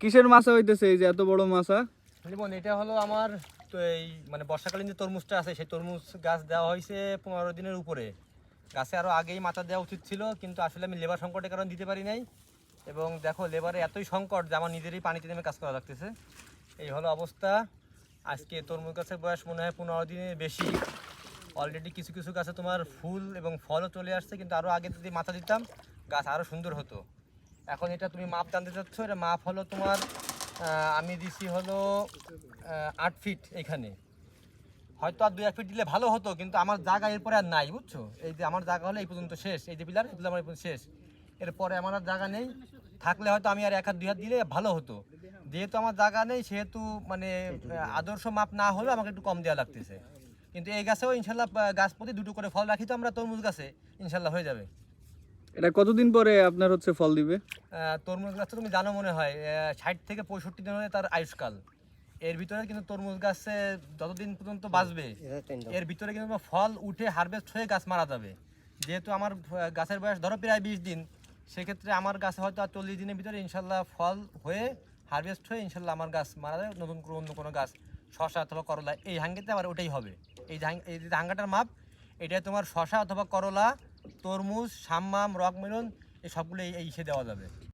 কিসের মাছা হইতেছে এই যে এত বড় মাছা? লিমন এটা হলো আমার তো এই মানে বর্ষাকালীন যে তরমুজটা আছে, সেই তরমুজ গাছ দেওয়া হয়েছে পনেরো দিনের উপরে। গাছে আরও আগেই মাথা দেওয়া উচিত ছিল, কিন্তু আসলে আমি লেবার সংকটের কারণে দিতে পারি নাই। এবং দেখো লেবারে এতই সংকট যে আমার নিজেরই পানিতে নেমে কাজ করা লাগতেছে। এই হলো অবস্থা। আজকে তরমুজ গাছের বয়স মনে হয় পনেরো দিনের বেশি। অলরেডি কিছু কিছু গাছে তোমার ফুল এবং ফলও চলে আসছে, কিন্তু আরও আগে যদি মাথা দিতাম, গাছ আরও সুন্দর হতো। এখন এটা তুমি মাপ জানতে চাচ্ছ, এটা মাপ হলো তোমার আমি দিছি হলো আট ফিট এখানে। হয়তো আর দুই এক ফিট দিলে ভালো হতো, কিন্তু আমার জায়গা এরপরে আর নাই, বুঝছ? এই যে আমার জায়গা হলো এই পর্যন্ত শেষ। এই যে পিলার, এই পিলার আমার শেষ। এরপরে আমার আর জায়গা নেই। থাকলে হয়তো আমি আর এক হাত, দুই হাত দিলে ভালো হতো। যেহেতু আমার জায়গা নেই, সেহেতু মানে আদর্শ মাপ না হলেও আমাকে একটু কম দেওয়া লাগতেছে। কিন্তু এই গাছেও ইনশাল্লাহ গাছ প্রতি দুটো করে ফল রাখি তো আমরা তরমুজ গাছে, ইনশাল্লাহ হয়ে যাবে। এটা কতদিন পরে আপনার হচ্ছে ফল দিবে? তরমুজ গাছ তো তুমি জানো মনে হয় ষাট থেকে পঁয়ষট্টি দিন হলে তার আয়ুষ্কাল। এর ভিতরে কিন্তু তরমুজ গাছে যতদিন পর্যন্ত বাঁচবে এর ভিতরে কিন্তু ফল উঠে হারভেস্ট হয়ে গাছ মারা যাবে। যেহেতু আমার গাছের বয়স ধরো প্রায় বিশ দিন সেক্ষেত্রে আমার গাছে হয়তো আর চল্লিশ দিনের ভিতরে ইনশাল্লাহ ফল হয়ে হারভেস্ট হয়ে ইনশাল্লাহ আমার গাছ মারা যাবে নতুন করে অন্য কোনো গাছ শশা অথবা করলা এই হাঙ্গিতে আবার ওটাই হবে। এই এই যে হাঙ্গাটার মাপ এটা তোমার শশা অথবা করলা তরমুজ সাম্মাম রকমেলন এই সবগুলো এই ইসে দেওয়া যাবে।